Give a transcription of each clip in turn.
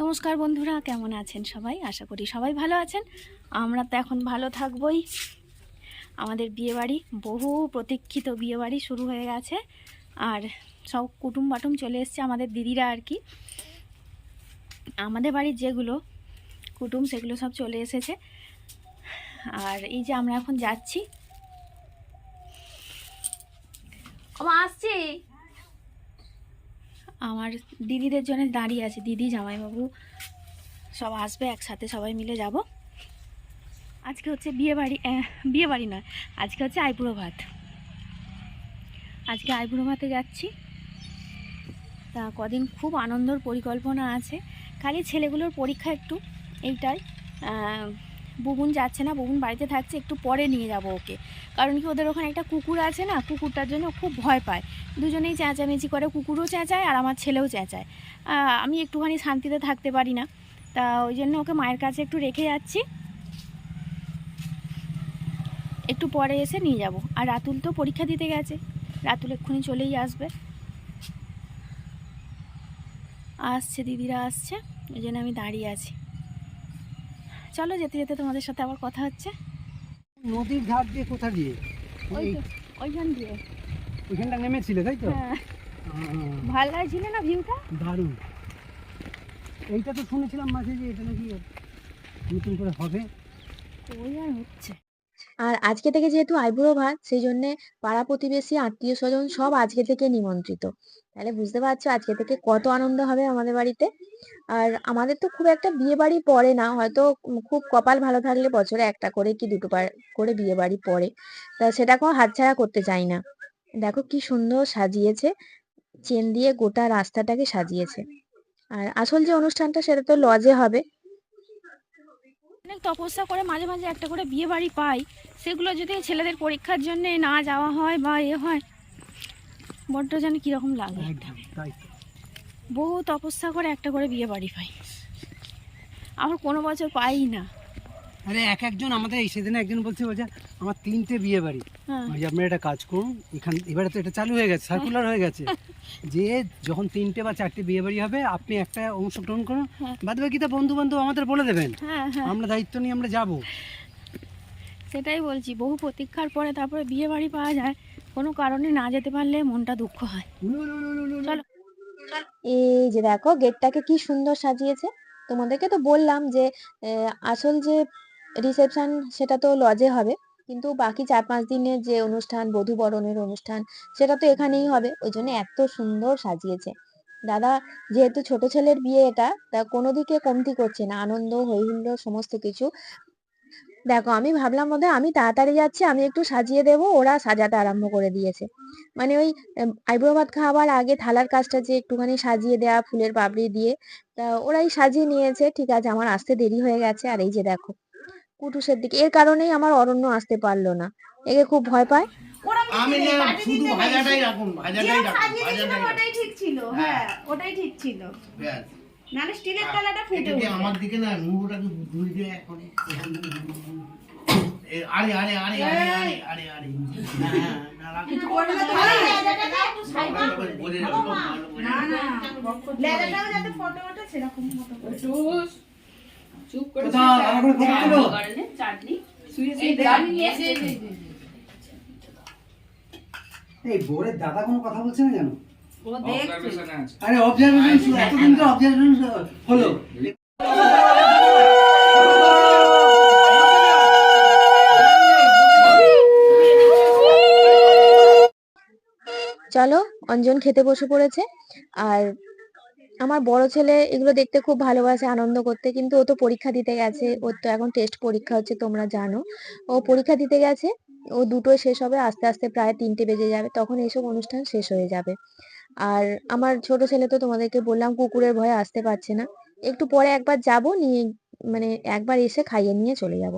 নমস্কার বন্ধুরা, কেমন আছেন সবাই? আশা করি সবাই ভালো আছেন। আমরা তো এখন ভালো থাকবই। আমাদের বিয়েবাড়ি, বহু প্রতীক্ষিত বিয়েবাড়ি শুরু হয়ে গেছে। আর সব কুটুম বাটুম চলে এসছে আমাদের দিদিরা আর কি। আমাদের বাড়ির যেগুলো, কুটুম সেগুলো সব চলে এসেছে। আর এই যে আমরা এখন যাচ্ছি। আসছি। আমার দিদিদের জন্য দাঁড়িয়ে আছে, দিদি, জামাইবাবু, সব আসবে একসাথে, সবাই মিলে যাব। আজকে হচ্ছে বিয়ে বাড়ি বিয়ে বাড়ি নয়, আজকে হচ্ছে আইবুড়ো ভাত। আজকে আইবুড়ো ভাতে যাচ্ছি। তা কদিন খুব আনন্দর পরিকল্পনা আছে, খালি ছেলেগুলোর পরীক্ষা একটু, এইটাই। বুবুন যাচ্ছে না, বুবুন বাড়িতে থাকছে, একটু পরে নিয়ে যাব ওকে। কারণ কি ওদের ওখানে একটা কুকুর আছে না, কুকুরটার জন্য খুব ভয় পায়। দুজনেই চেঁচামেচি করে, কুকুরও চেঁচায় আর আমার ছেলেও চেঁচায়। আমি একটুখানি শান্তিতে থাকতে পারি না। তা ওই জন্য ওকে মায়ের কাছে একটু রেখে যাচ্ছি। একটু পরে এসে নিয়ে যাব। আর রাতুল তো পরীক্ষা দিতে গেছে। রাতুল এক্ষুনি চলেই আসবে। আসছে, দিদিরা আসছে। ওই জন্য আমি দাঁড়িয়ে আছি। চলো যেতে যেতে তোমাদের সাথে আবার কথা হচ্ছে। নদীর ঘাট দিয়ে কোথা দিয়ে? ওই ওইখান দিয়ে। ওইখানটা নেমেছিলে তাই তো? ভালো আহ, ভালো লাগছিল না ভিউটা দারুণ। এইটা তো শুনেছিলাম মাঝে যে এটা নাকি নতুন করে হবে। ওই আর হচ্ছে। আর আজকে থেকে যেহেতু আইবুড়ো ভাত সেই জন্যে পাড়া প্রতিবেশী আত্মীয় স্বজন সব আজকে থেকে নিমন্ত্রিত। তাহলে বুঝতে পারছ আজকে থেকে কত আনন্দ হবে আমাদের বাড়িতে। আর আমাদের তো খুব একটা বিয়ে বাড়ি পড়ে না, হয়তো খুব কপাল ভালো থাকলে বছরে একটা করে কি দুটো করে বিয়ে বাড়ি পড়ে। তা সেটাকেও হাতছাড়া করতে চাই না। দেখো কি সুন্দর সাজিয়েছে, চেন দিয়ে গোটা রাস্তাটাকে সাজিয়েছে। আর আসল যে অনুষ্ঠানটা সেটা তো লজে হবে। অনেক তপস্যা করে মাঝে মাঝে একটা করে বিয়ে বাড়ি পাই। সেগুলো যদি ছেলেদের পরীক্ষার জন্য না যাওয়া হয় বা এ হয় বড্ড যেন কীরকম লাগে। বহু তপস্যা করে একটা করে বিয়ে বাড়ি পাই। আবার কোনো বছর পাই না। আরে এক একজন আমাদের এই সেদিন একজন বলছে বলছে আমার তিনটে বিয়ে বাড়ি। হ্যাঁ। আমি আপনারা একটা কাজ করুন এখান এবারে তো এটা চালু হয়ে গেছে সার্কুলার হয়ে গেছে। যে যখন তিনটে বা চারটে বিয়ে বাড়ি হবে আপনি একটা অংশগ্রহণ করুন। হ্যাঁ। বাদ বাকিটা বন্ধু বান্ধব আমাদের বলে দেবেন। হ্যাঁ আমরা দায়িত্ব নিয়ে আমরা যাব। সেটাই বলছি বহু প্রতীক্ষার পরে তারপরে বিয়ে বাড়ি পাওয়া যায়। কোনো কারণে না যেতে পারলে মনটা দুঃখ হয়। চলো। এই যে দেখো গেটটাকে কি সুন্দর সাজিয়েছে। তোমাদেরকে তো বললাম যে আহ, আসল যে রিসেপশন সেটা তো লজে হবে। কিন্তু বাকি চার পাঁচ দিনের যে অনুষ্ঠান বধূ বরণের অনুষ্ঠান সেটা তো এখানেই হবে। ওই জন্য এত সুন্দর সাজিয়েছে। দাদা যেহেতু ছোট ছেলের বিয়ে এটা তা কোনো দিকে কমতি করছে না। আনন্দ হই হুল্লোড় সমস্ত কিছু। দেখো আমি ভাবলাম বোধহয় আমি তাড়াতাড়ি যাচ্ছি আমি একটু সাজিয়ে দেবো। ওরা সাজাতে আরম্ভ করে দিয়েছে। মানে ওই উম, আইবুড়ো ভাত খাওয়ার আগে থালার কাজটা যে একটুখানি সাজিয়ে দেওয়া ফুলের পাপড়ি দিয়ে তা ওরাই সাজিয়ে নিয়েছে। ঠিক আছে আমার আসতে দেরি হয়ে গেছে। আর এই যে দেখো কুটুসের দিকে এর কারণেই আমার অরণ্য আসতে পারল না একে খুব ভয় পায় আমি শুধু ভাজাটাই রাখুন ভাজাটাই রাখুন ওটাই ঠিক ছিল হ্যাঁ ওটাই ঠিক ছিল স্টিলের তলাটা ফুটে আমার দিকে না নুরুটাকে ধুই দিয়ে এখন আরে আরে আরে আরে আরে আরে আরে হ্যাঁ, না, না রাখো। না লেদাটাও যাতে ফটো ওঠে সেরকম মতো আমার করে এই বোরের দাদা কোনো কথা বলছে না জানো আরে অবজারভেশন এতদিন তো অবজারভেশন হলো। চলো অঞ্জন খেতে বসে পড়েছে। আর আমার বড় ছেলে এগুলো দেখতে খুব ভালোবাসে, আনন্দ করতে। কিন্তু ও তো পরীক্ষা দিতে গেছে, ওর তো এখন টেস্ট পরীক্ষা হচ্ছে, তোমরা জানো। ও পরীক্ষা দিতে গেছে, ও দুটো শেষ হবে, আস্তে আস্তে প্রায় তিনটে বেজে যাবে, তখন এইসব অনুষ্ঠান শেষ হয়ে যাবে। আর আমার ছোট ছেলে তো তোমাদেরকে বললাম, কুকুরের ভয়ে আসতে পারছে না। একটু পরে একবার যাব, নিয়ে মানে একবার এসে খাইয়ে নিয়ে চলে যাব।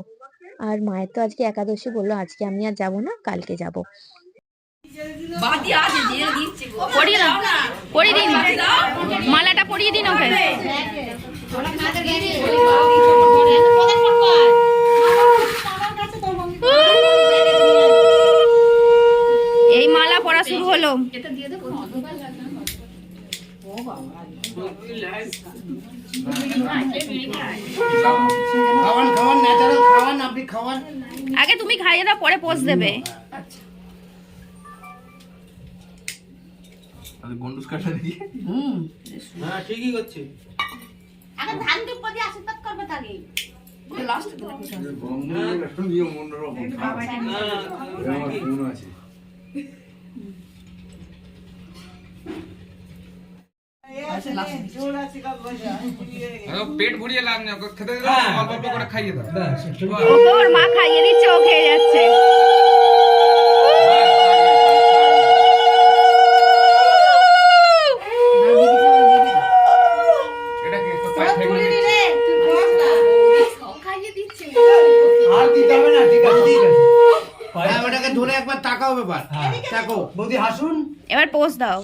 আর মায়ের তো আজকে একাদশী বলল, আজকে আমি আর যাব না, কালকে যাব। পরিয়ে দাও পরিয়ে দিন। মালাটা পরিয়ে দিন ওকে। এই মালা পড়া শুরু হলো। আগে তুমি খাইয়ে দাও পরে পোষ দেবে। গন্ডুস কাটা দিয়ে হ্যাঁ ঠিকই করছে। আগে ধান দিয়ে আশীর্বাদ করবে তাকে। নিয়ম অন্যরকম। আমার ফোন আছে। পেট ভরিয়ে লাভ নেই ওকে খেতে দিলে অল্প অল্প করে খাইয়ে দাও। মা খাইয়ে দিচ্ছে ও খেয়ে যাচ্ছে। ব্যাপার হ্যাঁ। বৌদি হাসুন। এবার পোষ দাও।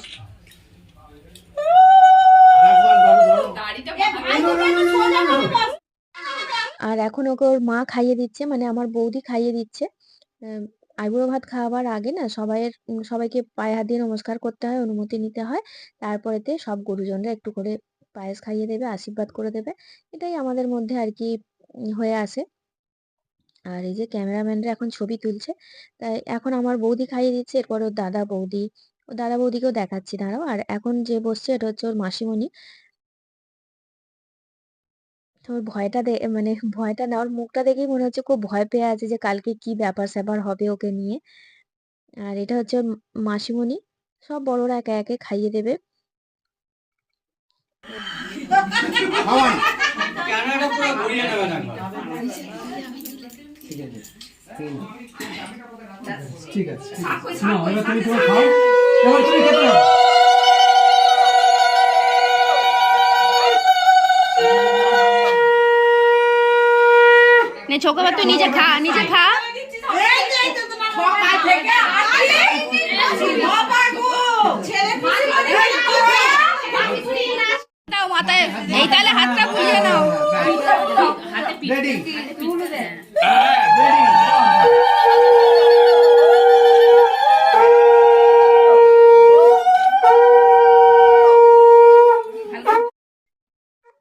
আর এখন ওকে ওর মা খাইয়ে দিচ্ছে মানে আমার বৌদি খাইয়ে দিচ্ছে। আইবুড়ো ভাত খাওয়াবার আগে না সবাইয়ের সবাইকে পায়ে হাত দিয়ে নমস্কার করতে হয় অনুমতি নিতে হয়। তারপরেতে সব গুরুজনরা একটু করে পায়েস খাইয়ে দেবে আশীর্বাদ করে দেবে। এটাই আমাদের মধ্যে আর কি হয়ে আসে আর এই যে ক্যামেরাম্যানরা এখন ছবি তুলছে তাই এখন আমার বৌদি খাইয়ে দিচ্ছে এরপর ওর দাদা বৌদি ও দাদা বৌদিকেও দেখাচ্ছি দাঁড়াও আর এখন যে বসছে এটা হচ্ছে ওর মাসিমণি। তো ওর ভয়টা দে মানে ভয়টা না ওর মুখটা দেখেই মনে হচ্ছে খুব ভয় পেয়ে আছে যে কালকে কি ব্যাপার স্যাপার হবে ওকে নিয়ে। আর এটা হচ্ছে ওর মাসিমণি সব বড়রা একে একে খাইয়ে দেবে। পুরো ঠিক আছে। ঠিক আছে না এবার তুমি তোমার খাও। এবার তুমি খেতে নে ছোকে তুই নিজে খা নিজে খা। মাথায় এই তাহলে হাতটা বুঝিয়ে নাও রেডি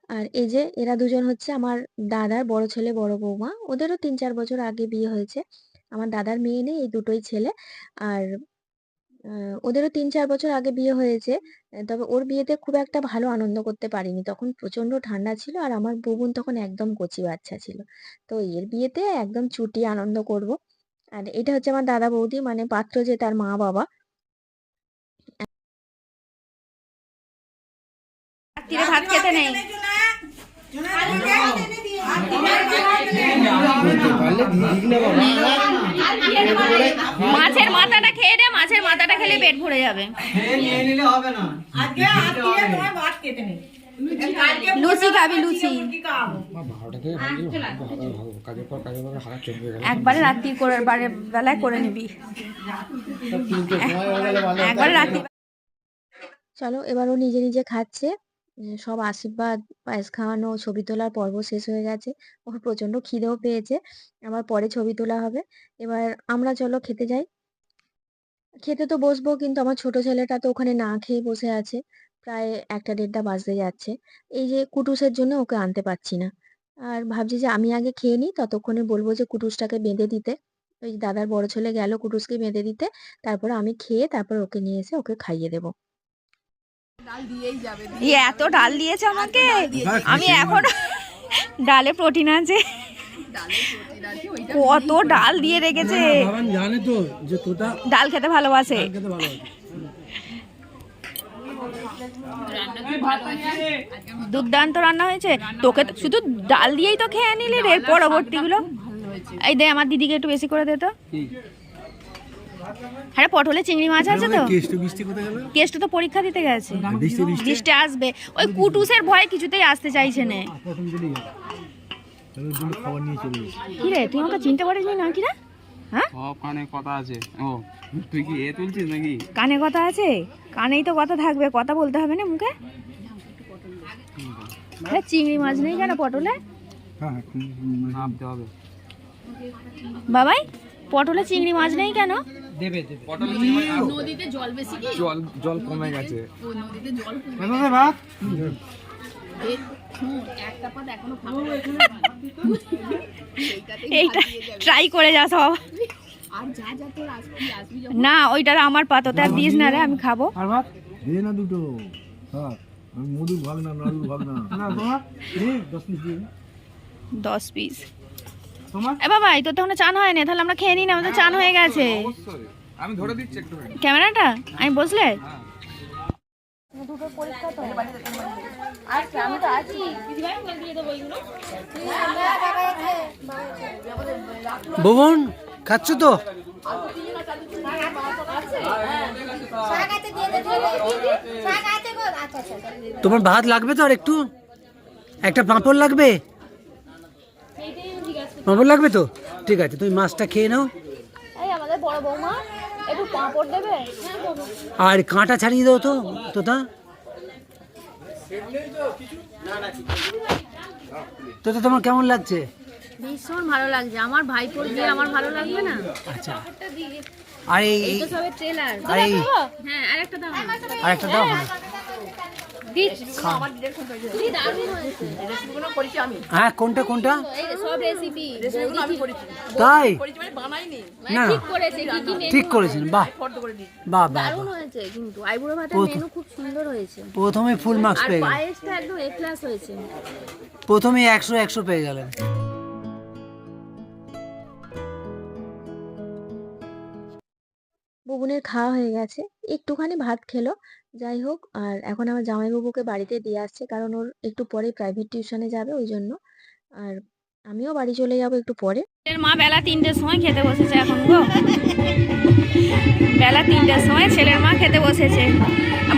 আর এই যে এরা দুজন হচ্ছে আমার দাদার বড় ছেলে বড় বৌমা। ওদেরও তিন চার বছর আগে বিয়ে হয়েছে। আমার দাদার মেয়ে নেই এই দুটোই ছেলে। আর ওদেরও তিন চার বছর আগে বিয়ে হয়েছে তবে ওর বিয়েতে খুব একটা ভালো আনন্দ করতে পারিনি। তখন প্রচণ্ড ঠান্ডা ছিল আর আমার বোন তখন একদম কচি বাচ্চা ছিল। তো এর বিয়েতে একদম চুটি আনন্দ করব। আর এটা হচ্ছে আমার দাদা বৌদি মানে পাত্র যে তার মা বাবা। ভাত খেতে নেই। মাছের মাথাটা খেয়ে দে, মাছের মাথাটা খেলে পেট ভরে যাবে। লুচি খাবি, লুচি। একবারে রাত্রি করে বেলায় করে নিবি। একবারে রাত্রি চলো, এবার ও নিজে নিজে খাচ্ছে। সব আশীর্বাদ, পায়েস খাওয়ানো, ছবি তোলার পর্ব শেষ হয়ে গেছে। ওর প্রচণ্ড খিদেও পেয়েছে। আবার পরে ছবি তোলা হবে। এবার আমরা চলো খেতে যাই। খেতে তো বসবো, কিন্তু আমার ছোট ছেলেটা তো ওখানে না খেয়ে বসে আছে। প্রায় একটা দেড়টা বাজতে যাচ্ছে। এই যে কুটুসের জন্য ওকে আনতে পারছি না। আর ভাবছি যে আমি আগে খেয়ে নিই, ততক্ষণে বলব যে কুটুসটাকে বেঁধে দিতে। ওই দাদার বড় ছেলে গেল কুটুসকে বেঁধে দিতে। তারপরে আমি খেয়ে তারপর ওকে নিয়ে এসে ওকে খাইয়ে দেবো। এত ডাল দিয়েছে আমাকে? আমি এখন ডালে প্রোটিন আছে। কত ডাল দিয়ে রেখেছে। ডাল খেতে ভালোবাসে। খেতে দুর্দান্ত রান্না হয়েছে। তোকে তো- শুধু ডাল দিয়েই তো খেয়ে নিলি রে পরবর্তীগুলো। এই দে আমার দিদিকে একটু বেশি করে দে তো। হ্যাঁ পটলে চিংড়ি মাছ আছে তো। কেষ্ট তো পরীক্ষা দিতে গেছে। বৃষ্টি আসবে। ওই কুটুসের ভয়ে কিছুতেই আসতে চাইছে না। গেছি কি রে তুই আমাকে চিনতে পারিস না কি রে? হ্যাঁ? কানে কথা আছে। ও তুই কি এ তুলছিস নাকি? কানে কথা আছে? কানেই তো কথা থাকবে কথা বলতে হবে না মুখে? আরে চিংড়ি মাছ নেই কেন পটলে? হ্যাঁ হবে। বাবাই পটলে চিংড়ি মাছ নেই কেন? দেবে দেবে। নদীতে জল বেশি কি? জল জল কমে গেছে। নদীতে জল কমে ভাত পাত এইটা ট্রাই করে যা সব। না ওইটার আমার পাততে আর দিস না রে আমি খাব। আর ভাত? দিয়ে না দুটো। হ্যাঁ ভাগ না ভাগ না। দশ পিস দিয়ে দশ পিস তোমার এ বাবা এই তো তখন চান হয় না তাহলে আমরা খেয়ে নিই না আমাদের চান হয়ে গেছে। আমি ধরে দিচ্ছি একটু ক্যামেরাটা? আমি বসলে? হ্যাঁ। ভুবন খাচ্ছ তো? তোমার ভাত লাগবে তো আর একটু একটা পাঁপড় লাগবে? পাঁপড় লাগবে তো? ঠিক আছে তুমি মাছটা খেয়ে নাও। এই আমাদের বড় বৌমা একটু পাঁপড় দেবে? আর কাঁটা ছাড়িয়ে দাও তো তোতা। তোতা তোমার কেমন লাগছে? ভীষণ ভালো লাগছে। আমার ভাইপোর দিয়ে আমার ভালো লাগবে না? আচ্ছা। আর এই তো সবে ট্রেলার আর এই হ্যাঁ আর একটা দাও। আর একটা দাও। হ্যাঁ কোনটা কোনটা? ঠিক প্রথম- ফুল মার্কস পেয়ে হয়েছে প্রথমে একশো একশো পেয়ে গেলেন। বুবুনের খাওয়া হয়ে গেছে। একটুখানি ভাত খেলো। যাই হোক, আর এখন আমার জামাইবাবুকে বাড়িতে দিয়ে আসছে কারণ ওর একটু পরে প্রাইভেট টিউশনে যাবে ওই জন্য। আর আমিও বাড়ি চলে যাব একটু পরে। মা বেলা তিনটের সময় খেতে বসেছে এখন গো। বেলা তিনটের সময় ছেলের মা খেতে বসেছে।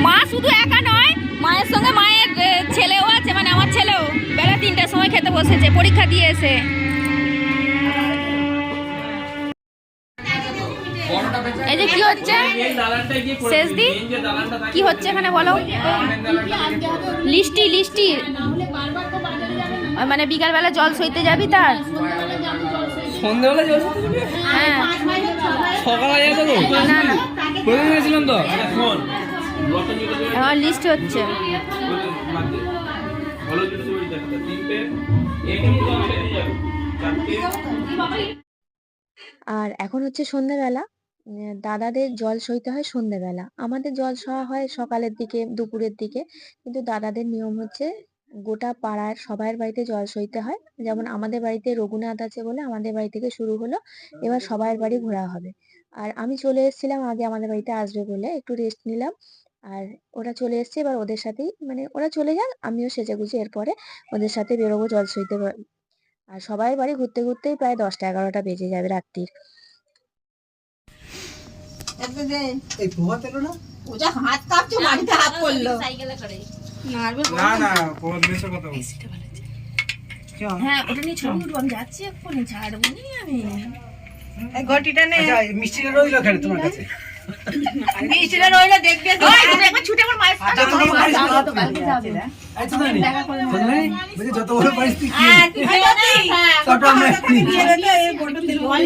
মা শুধু একা নয়, মায়ের সঙ্গে মায়ের ছেলেও আছে মানে আমার ছেলেও বেলা তিনটের সময় খেতে বসেছে, পরীক্ষা দিয়ে হচ্ছে? শেষ দি কি হচ্ছে এখানে বলো? লিস্টি লিস্টি মানে বিকালবেলা জল সইতে যাবি তার? সন্ধ্যাবেলা জল হ্যাঁ। সকালে না না। তো? আমার লিস্ট হচ্ছে। আর এখন হচ্ছে সন্ধ্যেবেলা। দাদাদের জল সইতে হয় সন্ধ্যেবেলা আমাদের জল সওয়া হয় সকালের দিকে, দুপুরের দিকে। কিন্তু দাদাদের নিয়ম হচ্ছে গোটা পাড়ার সবার বাড়িতে জল সইতে হয়। যেমন আমাদের বাড়িতে রঘুনাথ আছে বলে আমাদের বাড়ি থেকে শুরু হলো, এবার সবার বাড়ি ঘোরা হবে। আর আমি চলে এসেছিলাম আগে আমাদের বাড়িতে আসবে বলে, একটু রেস্ট নিলাম। আর ওরা চলে এসছে, এবার ওদের সাথেই মানে ওরা চলে যাক, আমিও সেজে গুজে এরপরে ওদের সাথে বেরোবো জল সইতে। আর সবাই বাড়ি ঘুরতে ঘুরতেই প্রায় দশটা এগারোটা বেজে যাবে রাত্রির। এই প্রভাত এলো না? পূজা হাত কাঁপছে বাড়িতে হাত পড়ল। না না পরমেশ্বর কথা বলছি। হ্যাঁ ওটা নিয়ে ছবি উঠবো আমি যাচ্ছি এক্ষুনি ছাড়বো নি আমি। ঘটিটা নে। মিষ্টিটা রইল কেন তোমার কাছে। মিষ্টিটা রইলে দেখবে ছুটে আমার মায়ের যত বড় পারিস তুই হাত দিবি। এই তো জানি। শুনলি? বলছি যত বড় পারিস তুই খেয়ে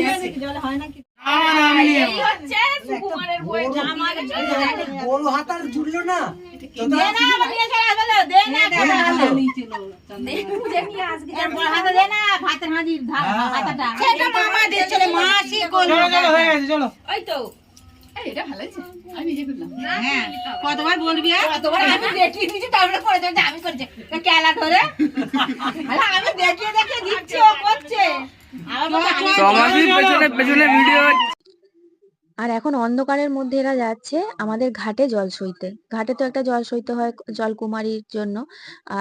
নে। তারপর আমরা নিয়ে বড় জুড়লো না? হয়ে। হয়েছে। আমি হ্যাঁ। কতবার বলবি কতবার আমি দেখিয়ে দিচ্ছি তারপরে করে দেবে আমি করছি। কেলা ধরে। আমি দেখিয়ে দেখিয়ে দিচ্ছি ও করছে। আর এখন অন্ধকারের মধ্যে এরা যাচ্ছে আমাদের ঘাটে জল সইতে। ঘাটে তো একটা জল সইতে হয় জলকুমারীর জন্য।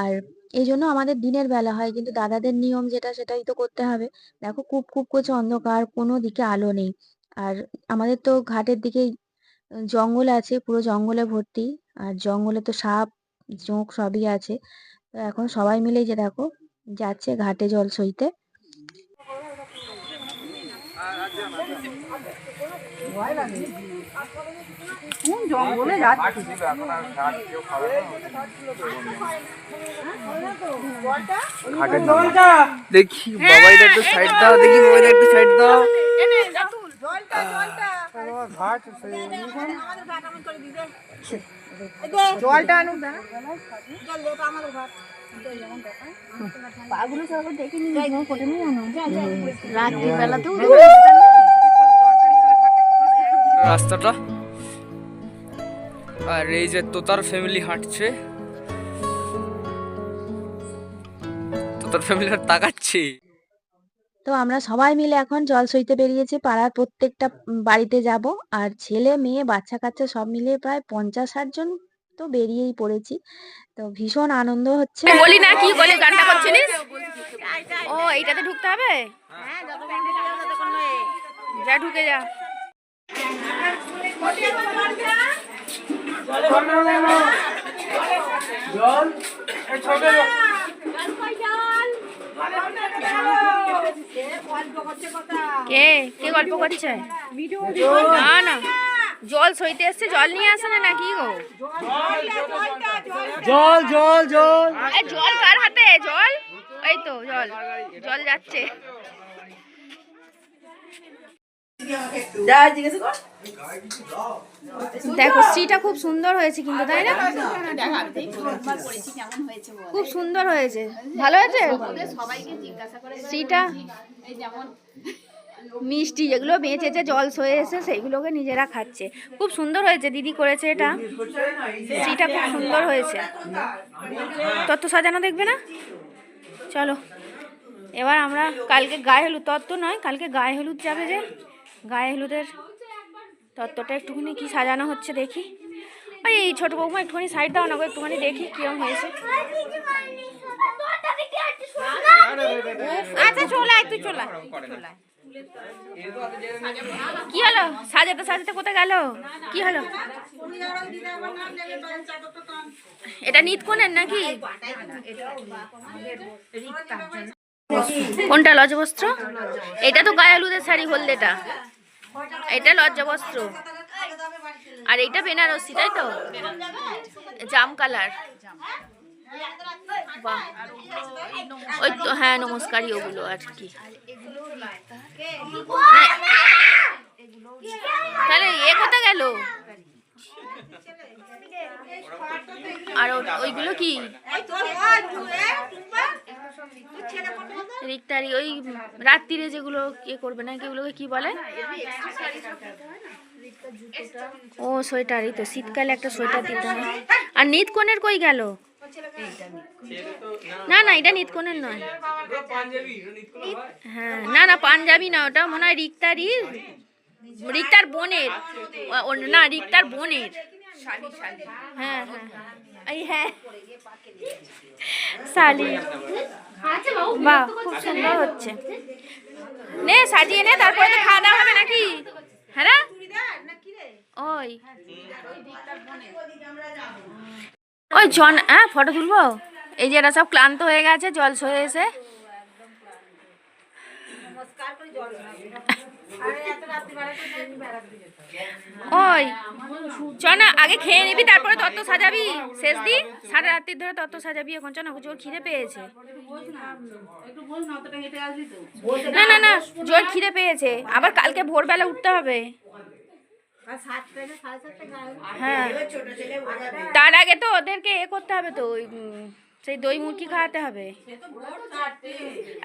আর এই জন্য আমাদের দিনের বেলা হয়, কিন্তু দাদাদের নিয়ম যেটা, সেটাই তো করতে হবে। দেখো কুপ কুপ করছে অন্ধকার, কোনো দিকে আলো নেই। আর আমাদের তো ঘাটের দিকে জঙ্গল আছে, পুরো জঙ্গলে ভর্তি। আর জঙ্গলে তো সাপ জোঁক সবই আছে। তো এখন সবাই মিলেই যে দেখো, যাচ্ছে ঘাটে জল সইতে। দেখি বাবাইটা একটু সাইড দাও দেখি বাবাইটা একটু সাইড দাও। জলটা আনুক রাস্তাটা। আর এই যে তোতার ফ্যামিলি হাঁটছে। তোতার ফ্যামিলি তাকাচ্ছে। তো আমরা সবাই মিলে এখন জল সইতে বেরিয়েছি, পাড়ার প্রত্যেকটা বাড়িতে যাব। আর ছেলে, মেয়ে বাচ্চা কাচ্চা সব মিলিয়ে প্রায় পঞ্চাশ ষাট জন তো বেরিয়েই পড়েছি। তো ভীষণ আনন্দ হচ্ছে। বলি না কি বলে গানটা করছিলিস? ও এইটাতে ঢুকতে হবে? যা ঢুকে যা। কে? কে গল্প করছে? না না। জল সইতে এসছে জল নিয়ে আসে না নাকি গো? জল জল জল। এ, জল কার হাতে? জল? এই তো জল। জল যাচ্ছে। দেখো শ্রীটা খুব সুন্দর হয়েছে কিন্তু তাই না? খুব সুন্দর হয়েছে। ভালো হয়েছে? শ্রীটা মিষ্টি যেগুলো বেঁচেছে জল সয়ে এসে সেইগুলোকে নিজেরা খাচ্ছে। খুব সুন্দর হয়েছে, দিদি করেছে এটা। শ্রীটা খুব সুন্দর হয়েছে। তত্ত্ব সাজানো দেখবে না? চলো, এবার আমরা কালকে গায়ে হলুদ, তত্ত্ব নয়, কালকে গায়ে হলুদ যাবে যে, গায়ে হলুদের তত্ত্বটা একটুখানি কি সাজানো হচ্ছে দেখি। ওই এই ছোটো বৌমা একটুখানি সাইড দাও না একটুখানি দেখি কিরম হয়েছে। আচ্ছা চলে তুই চলে। কি হলো? সাজাতে সাজাতে কোথায় গেল? কি হলো? এটা নিতকোণের নাকি? কোনটা লজ্জাবস্ত্র? এটা তো গায়ে হলুদের শাড়ি হলদেটা। এটা লজ্জাবস্ত্র। আর এইটা বেনারসি তাই তো? জাম কালার। ওই তো হ্যাঁ নমস্কারই ওগুলো আর কি। তাহলে এ কোথা গেল? আর ওইগুলো কি? রিক্তারি, ওই রাত্রিরে যেগুলো কে করবে না এগুলোকে কি বলে? ও সোয়েটারই তো, শীতকালে একটা সোয়েটার দিতে আর নিতকোণের কই গেল? না না এটা নিতকোণের নয়। হ্যাঁ না না পাঞ্জাবি না ওটা মনে হয় রিক্তার বোনের। ও- ও- না রিক্তার বোনের। হ্যাঁ হ্যাঁ হ্যাঁ। শালি। বাহ খুব সুন্দর হচ্ছে। নে সাজিয়ে নে তারপরে তো খাওয়া দাওয়া হবে নাকি? হ্যাঁ? ওই। ওই জন হ্যাঁ ফটো তুলবো? এই যে এরা সব ক্লান্ত হয়ে গেছে, জল সয়ে এসে। ওই চ না, আগে খেয়ে নিবি, তারপরে তত্ত্ব সাজাবি। শেষ দি সারা রাত্রির ধরে তত্ত্ব সাজাবি এখন চ না জোর খিদে পেয়েছে। না না না, জোর খিদে পেয়েছে। আবার কালকে ভোরবেলা উঠতে হবে। হ্যাঁ। তার আগে তো ওদেরকে এ করতে হবে তো ওই সেই দই মুরগি খাওয়াতে হবে।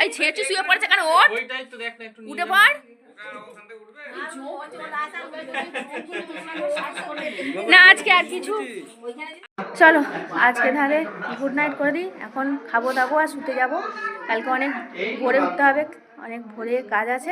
এই ছেঁচু শুয়ে পড়েছে কেন? ওঠ। ওইটাই তো দেখ না একটু উঠে পড়। উঠবে। না আজকে আর কিছু। চলো আজকে তাহলে গুড নাইট করে দিই। এখন খাব দাবো আর শুতে যাব। কালকে অনেক ভোরে উঠতে হবে অনেক ভোরে কাজ আছে।